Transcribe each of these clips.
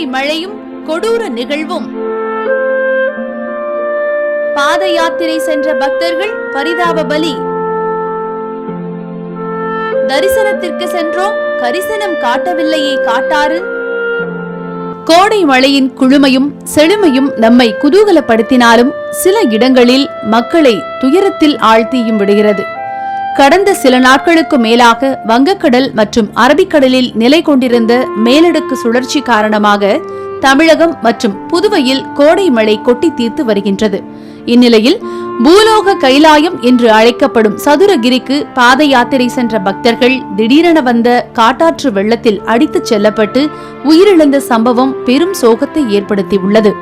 மழையும் கொடூர நிகழ்வும். பாத யாத்திரை சென்ற பக்தர்கள் பரிதாப பலி. தரிசனத்திற்கு சென்றோம் கரிசனம் காட்டவில்லையே காட்டாறு. கோடை மழையின் குழுமையும் செழுமையும் நம்மை குதூகலப்படுத்தினாலும் சில இடங்களில் மக்களை துயரத்தில் ஆழ்த்தியும் விடுகிறது. கடந்த சில நாட்களுக்கு மேலாக வங்கக்கடல் மற்றும் அரபிக்கடலில் நிலை கொண்டிருந்த மேலடுக்கு சுழற்சி காரணமாக தமிழகம் மற்றும் புதுவையில் கோடை மழை கொட்டி தீர்த்து வருகின்றது. இந்நிலையில் பூலோக கைலாயம் என்று அழைக்கப்படும் சதுரகிரிக்கு பாத யாத்திரை சென்ற பக்தர்கள் திடீரென வந்த காட்டாற்று வெள்ளத்தில் அடித்துச் செல்லப்பட்டு உயிரிழந்த சம்பவம் பெரும் சோகத்தை ஏற்படுத்தியுள்ளது.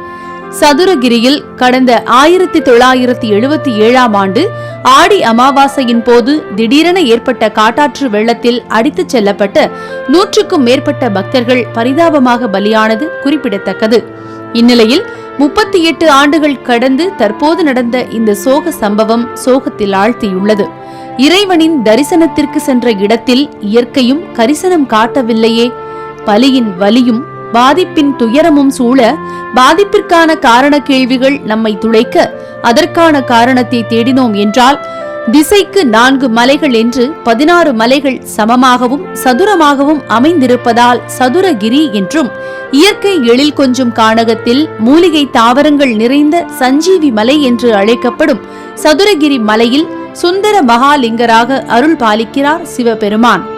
சதுரகிரியில் கடந்த ஆயிரத்தி தொள்ளாயிரத்தி எழுபத்தி ஏழாம் ஆண்டு ஆடி அமாவாசையின் போது திடீரென ஏற்பட்ட காட்டாற்று வெள்ளத்தில் அடித்துச் செல்லப்பட்ட நூற்றுக்கும் மேற்பட்ட பக்தர்கள் பரிதாபமாக பலியானது குறிப்பிடத்தக்கது. இந்நிலையில் முப்பத்தி எட்டு ஆண்டுகள் கடந்து தற்போது நடந்த இந்த சோக சம்பவம் சோகத்தில் ஆழ்த்தியுள்ளது. இறைவனின் தரிசனத்திற்கு சென்ற இடத்தில் இயற்கையும் கரிசனம் காட்டவில்லையே பலியின் வலியும் பாதிப்பின் துயரமும் சூழ பாதிப்பிற்கான காரண கேள்விகள் நம்மை துளைக்க அதற்கான காரணத்தை தேடினோம் என்றால் திசைக்கு நான்கு மலைகள் என்று பதினாறு மலைகள் சமமாகவும் சதுரமாகவும் அமைந்திருப்பதால் சதுரகிரி என்றும் இயற்கை எழில் கொஞ்சம் காணகத்தில் மூலிகை தாவரங்கள் நிறைந்த சஞ்சீவி மலை என்று அழைக்கப்படும் சதுரகிரி மலையில் சுந்தர மகாலிங்கராக அருள் பாலிக்கிறார் சிவபெருமான்.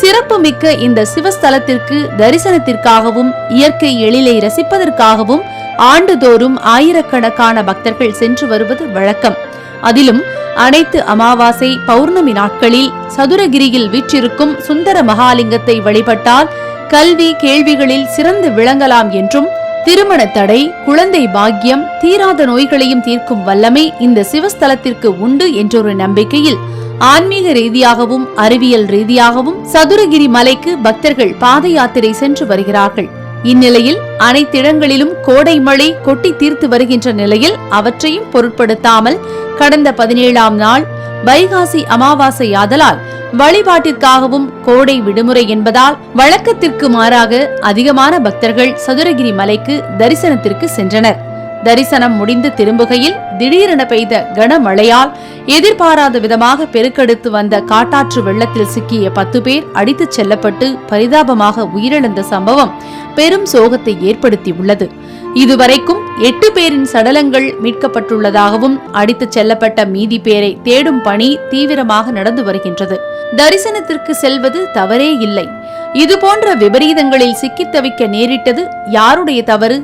சிறப்புமிக்க இந்த சிவஸ்தலத்திற்கு தரிசனத்திற்காகவும் இயற்கை எழிலை ரசிப்பதற்காகவும் ஆண்டுதோறும் ஆயிரக்கணக்கான பக்தர்கள் சென்று வருவது வழக்கம். அதிலும் அனைத்து அமாவாசை பௌர்ணமி நாட்களில் சதுரகிரியில் வீற்றிருக்கும் சுந்தர மகாலிங்கத்தை வழிபட்டால் கல்வி கேள்விகளில் சிறந்து விளங்கலாம் என்றும் திருமண தடை குழந்தை பாக்கியம் தீராத நோய்களையும் தீர்க்கும் வல்லமை இந்த சிவஸ்தலத்திற்கு உண்டு என்றொரு நம்பிக்கையில் ஆன்மீக ரீதியாகவும் அறிவியல் ரீதியாகவும் சதுரகிரி மலைக்கு பக்தர்கள் பாத யாத்திரை சென்று வருகிறார்கள். இந்நிலையில் அனைத்திடங்களிலும் கோடை மழை கொட்டி தீர்த்து வருகின்ற நிலையில் அவற்றையும் பொருட்படுத்தாமல் கடந்த பதினேழாம் நாள் வைகாசி அமாவாசை ஆதலால் வழிபாட்டிற்காகவும் கோடை விடுமுறை என்பதால் வழக்கத்திற்கு மாறாக அதிகமான பக்தர்கள் சதுரகிரி மலைக்கு தரிசனத்திற்கு சென்றனர். தரிசனம் முடிந்து திரும்புகையில் திடீரென பெய்த கனமழையால் எதிர்பாராத விதமாக பெருக்கெடுத்து வந்த காட்டாற்று வெள்ளத்தில் சிக்கிய பத்து பேர் அடித்துச் செல்லப்பட்டு பரிதாபமாக உயிரிழந்த சம்பவம் பெரும் சோகத்தை ஏற்படுத்தியுள்ளது. இதுவரைக்கும் எட்டு பேரின் சடலங்கள் மீட்கப்பட்டுள்ளதாகவும் அடித்துச் செல்லப்பட்ட மீதி பேரை தேடும் பணி தீவிரமாக நடந்து வருகின்றது. தரிசனத்திற்கு செல்வது தவறே இல்லை. இதுபோன்ற விபரீதங்களில் சிக்கித் தவிக்க நேரிட்டது யாருடைய தவறு?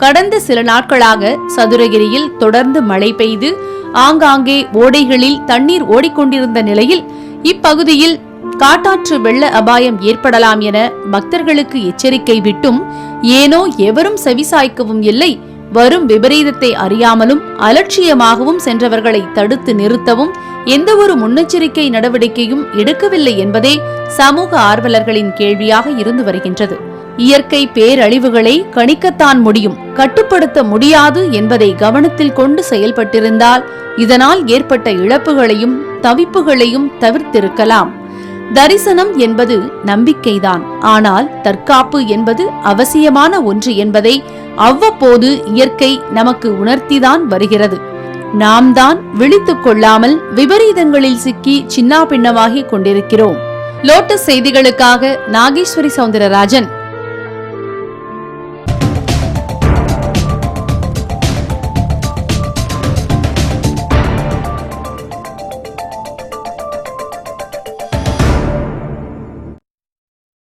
கடந்த சில நாட்களாக சதுரகிரியில் தொடர்ந்து மழை பெய்து ஆங்காங்கே ஓடைகளில் தண்ணீர் ஓடிக்கொண்டிருந்த நிலையில் இப்பகுதியில் காட்டாற்று வெள்ள அபாயம் ஏற்படலாம் என பக்தர்களுக்கு எச்சரிக்கை விட்டும் ஏனோ எவரும் செவிசாய்க்கவும் இல்லை வரும் விபரீதத்தை அறியாமலும் அலட்சியமாகவும் சென்றவர்களை தடுத்து நிறுத்தவும் எந்தவொரு முன்னெச்சரிக்கை நடவடிக்கையும் எடுக்கவில்லை என்பதே சமூக ஆர்வலர்களின் கேள்வியாக இருந்து வருகின்றது. இயற்கை பேரழிவுகளை கணிக்கத்தான் முடியும் கட்டுப்படுத்த முடியாது என்பதை கவனத்தில் கொண்டு செயல்பட்டிருந்தால் இதனால் ஏற்பட்ட இழப்புகளையும் தவிப்புகளையும் தவிர்த்திருக்கலாம். தரிசனம் என்பது நம்பிக்கைதான். ஆனால் தற்காப்பு என்பது அவசியமான ஒன்று என்பதை அவ்வப்போது இயற்கை நமக்கு உணர்த்திதான் வருகிறது. நாம் தான் விழித்துக் கொள்ளாமல் விபரீதங்களில் சிக்கி சின்னாபின்னமாகிக் கொண்டிருக்கிறோம். லோட்டஸ் செய்திகளுக்காக நாகேஸ்வரி சவுந்தரராஜன்.